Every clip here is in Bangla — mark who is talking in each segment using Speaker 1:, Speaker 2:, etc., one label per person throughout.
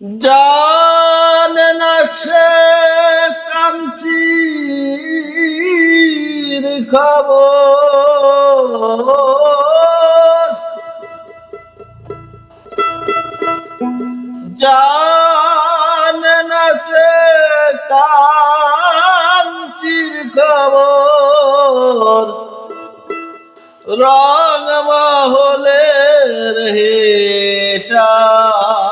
Speaker 1: জানে না সে কাঞ্চির খবর। জানে না সে কাঞ্চির খবর। রং মহলে রে সাব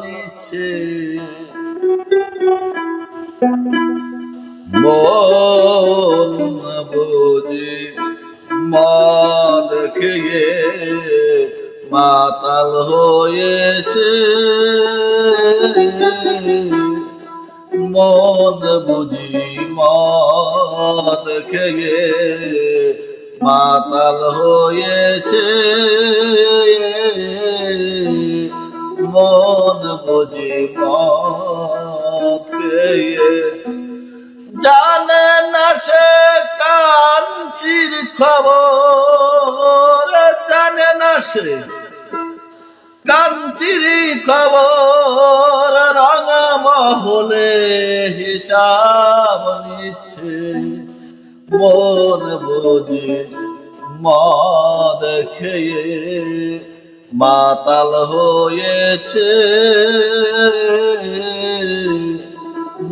Speaker 1: নিচ্ছে মন বুঝি মদ খেয়ে মাতাল হয়েছে। মদ বুঝি মদ খেয়ে মাতাল হয়েছে। মদ বুঝি জানে না সে কাঞ্চির খবর, জানে না সে কাঞ্চির খবর, রঙ মহলে হিসাব নিচ্ছে। মন বুঝি মদ খেয়ে। মাতাল হয়েছে।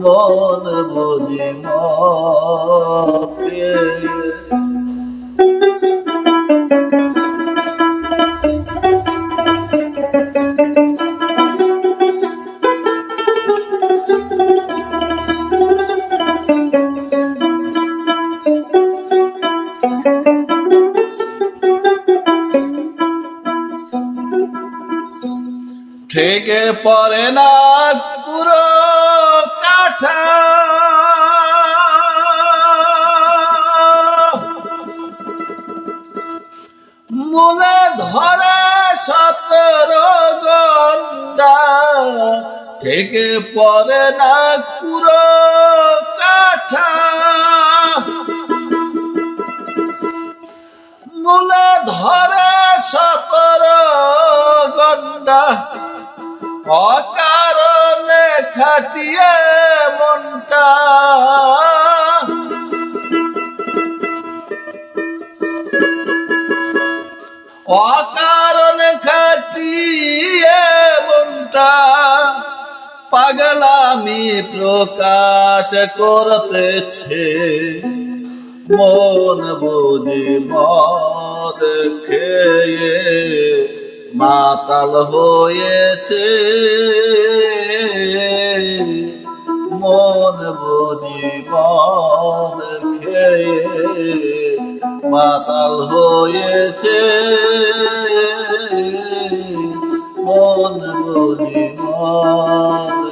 Speaker 1: মন বুঝি মদ পড়ে না পুরো কাঠা। মূলে ধরে সতেরো গন্ডা থেকে পড়ে না পুরো কাঠা। মূলে ধরে সতেরো গন্ডা অকারণে খাটিয়ে মনটা। অকারণে খাটিয়ে মনটা পাগলামি প্রকাশ করতেছে। মন বুঝি মদ খেয়ে মাতাল হয়েছে। মন বুঝি খেয়ে মাতাল হয়েছে। মন বুঝি মদ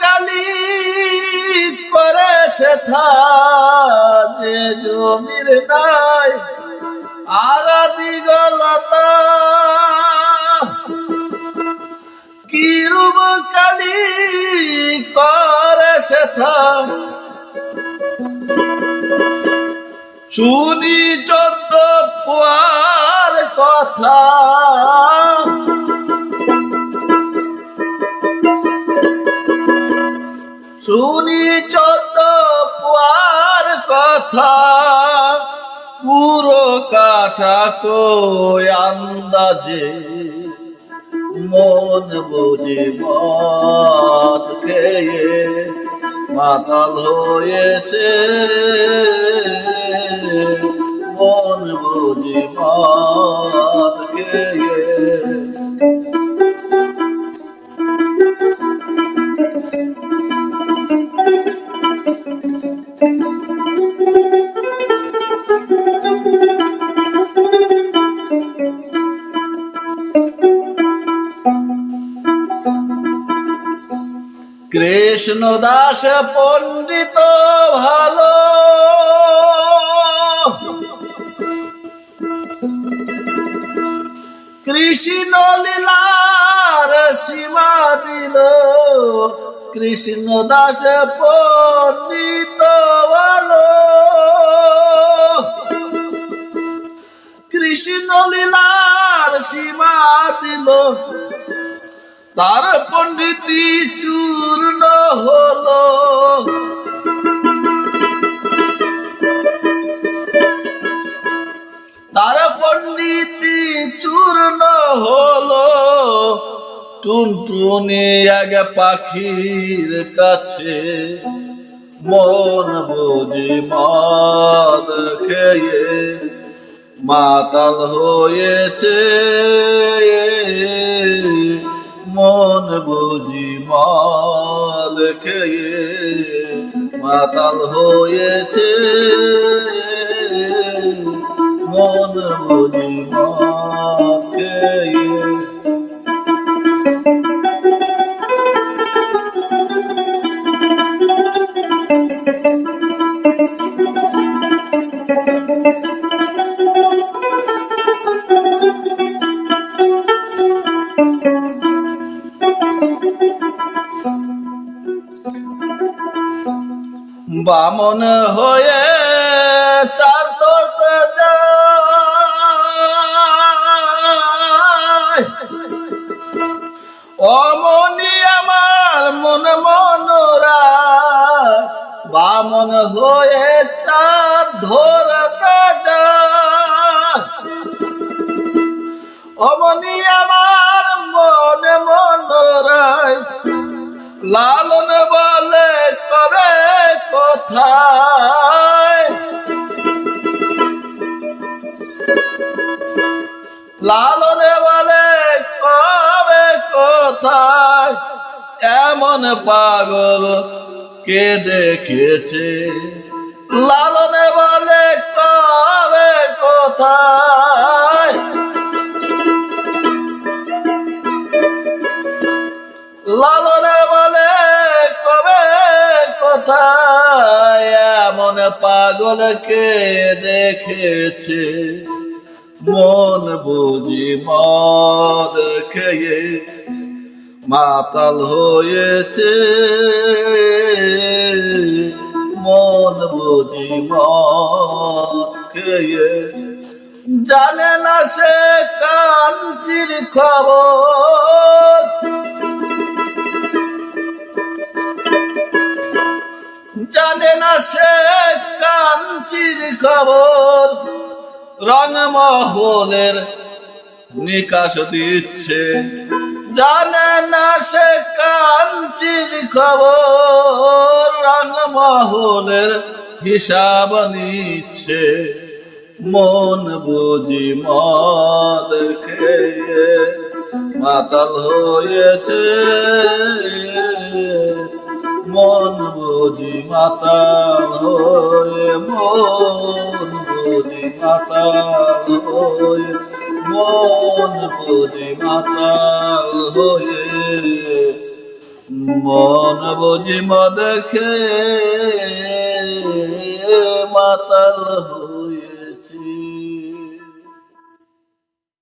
Speaker 1: কালি করে সে যে জমির নাই। আর দিগলতা। কিরূপ কালি করে সে শুনি চোদ্দ পুয়ার কথা। শুনি চত পুয়ার কথা। পুরো কাঠা কই আন্দাজে। মন বুঝি মদ খেয়ে মাতাল হয়েছে। কৃষ্ণ দাস পণ্ডিত ভালো। কৃষ্ণ লীলার সীমা দিল। কৃষ্ণ দাস পণ্ডিত ভালো। কৃষ্ণ লীলার সীমা দিল। তার পণ্ডিতি চূর্ণ হলো। তার পণ্ডিতি চূর্ণ হলো। টুনটুনি এক পাখির কাছে মন বুঝি মদ খেয়ে মাতাল হয়েছে। মন বুঝি মাল খেয়ে মাতাল হয়েছে। মন বুঝি মাল খেয়ে। বামন হয়ে চার তোরতে অমনি আমার মন মনোরা বামন হয়ে চাঁদ ধরতে অমনি আমার মনে মনোরায় লালন বলে কবে কোথায়। লালন বলে, কবে কোথায়? এমন পাগল কে দেখেছে? লালন বলে, কবে কোথায়? লালনে বলে, কবে কোথায়? এমন পাগলকে দেখেছে। মন বুঝি মদ খেয়ে মাতাল হয়েছে। মন বুঝি মদ খেয়ে জানে না সে কাঞ্চির খবর। জানে না সে কাঞ্চির খবর। রঙমহলের নিকাশ দিচ্ছে। জানে না সে কাঞ্চির খবর। রঙমহলের হিসাব নিচ্ছে। মন বুঝি মদ খেয়ে মাতাল হয়েছে। মন বুঝি মাতা হয়ে, মন বুঝি মাতা হয়ে, মন বুঝি মাতা হয়ে। মন বুঝি মা দেখে মাতাল হয়েছি